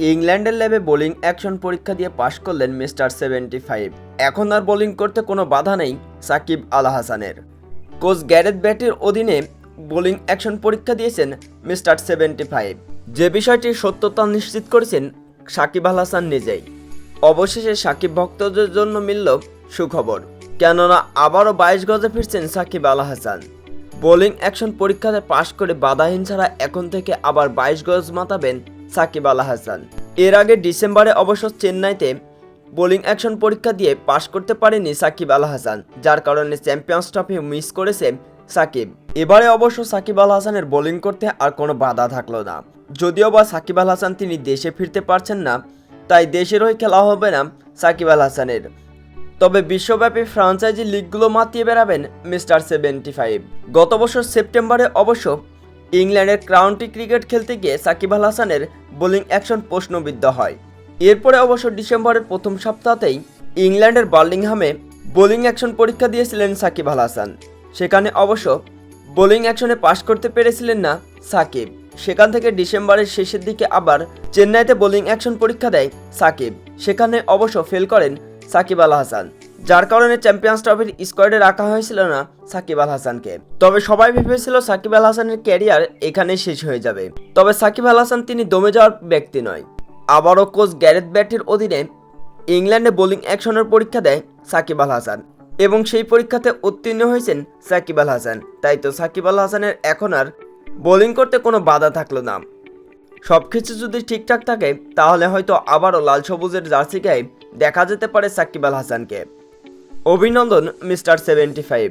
ইংল্যান্ডের ল্যাবে bowling action পরীক্ষা দিয়ে পাশ করলেন মিস্টার সেভেন্টি ফাইভ। এখন আর বোলিং করতে কোনো বাধা নেই সাকিব আল হাসানের। কোচ গ্যারেথ ব্যাটের অধীনে বোলিং অ্যাকশন পরীক্ষা দিয়েছেন মিস্টার সেভেন্টি ফাইভ। যে বিষয়টির সত্যতা নিশ্চিত করেছেন সাকিব আল হাসান নিজেই। অবশেষে সাকিব ভক্তদের জন্য মিলল সুখবর, কেননা আবারও বাইশ গজে ফিরছেন সাকিব আল হাসান। বোলিং অ্যাকশন পরীক্ষাতে পাশ করে বাধাহীন ছাড়া এখন থেকে আবার বাইশ গজ মাতাবেন সাকিব আল হাসান। এর আগে ডিসেম্বরে অবশ্য চেন্নাইতে বোলিং অ্যাকশন পরীক্ষা দিয়ে পাশ করতে পারেনি সাকিব আল হাসান, যার কারণে চ্যাম্পিয়ন্স ট্রফি মিস করেছে সাকিব। এবারে অবশ্য সাকিব আল হাসানের বোলিং করতে আর কোনো বাধা থাকল না। যদিও বা সাকিব আল হাসান তিনি দেশে ফিরতে পারছেন না, তাই দেশের হয়ে খেলা হবে না সাকিব আল হাসানের। তবে বিশ্বব্যাপী ফ্রাঞ্চাইজি লিগগুলো মাতিয়ে বেড়াবেন মিস্টার সেভেন্টি ফাইভ। গত বছর সেপ্টেম্বরে অবশ্য ইংল্যান্ডের কাউন্টি ক্রিকেট খেলতে গিয়ে সাকিব আল হাসানের বোলিং অ্যাকশন প্রশ্নবিদ্ধ হয়। এরপরে অবশ্য ডিসেম্বরের প্রথম সপ্তাহতেই ইংল্যান্ডের বার্লিংহামে বোলিং অ্যাকশন পরীক্ষা দিয়েছিলেন সাকিব আল হাসান। সেখানে অবশ্য বোলিং অ্যাকশনে পাশ করতে পেরেছিলেন না সাকিব। সেখান থেকে ডিসেম্বরের শেষের দিকে আবার চেন্নাইতে বোলিং অ্যাকশন পরীক্ষা দেয় সাকিব। সেখানে অবশ্য ফেল করেন সাকিব আল হাসান। যার কারণে চ্যাম্পিয়ন্স ট্রফির স্কোয়াডে রাখা হয়েছিল না সাকিব আল হাসানকে। তবে সবাই ভেবেছিল সাকিব আল হাসানের ক্যারিয়ার এখানেই শেষ হয়ে যাবে। তবে সাকিব আল হাসান তিনি দমে যাওয়ার ব্যক্তি নয়। আবারও কোচ গ্যারেথ ব্যাটের অধীনে ইংল্যান্ডে বোলিং অ্যাকশনের পরীক্ষা দেয় সাকিব আল হাসান এবং সেই পরীক্ষাতে উত্তীর্ণ হয়েছেন সাকিব আল হাসান। তাই তো সাকিব আল হাসানের এখন আর বোলিং করতে কোনো বাধা থাকল না। সব কিছু যদি ঠিকঠাক থাকে, তাহলে হয়তো আবারও লাল সবুজের জার্সি গায়ে দেখা যেতে পারে সাকিব আল হাসানকে। অভিনন্দন মিস্টার সেভেন্টি ফাইভ।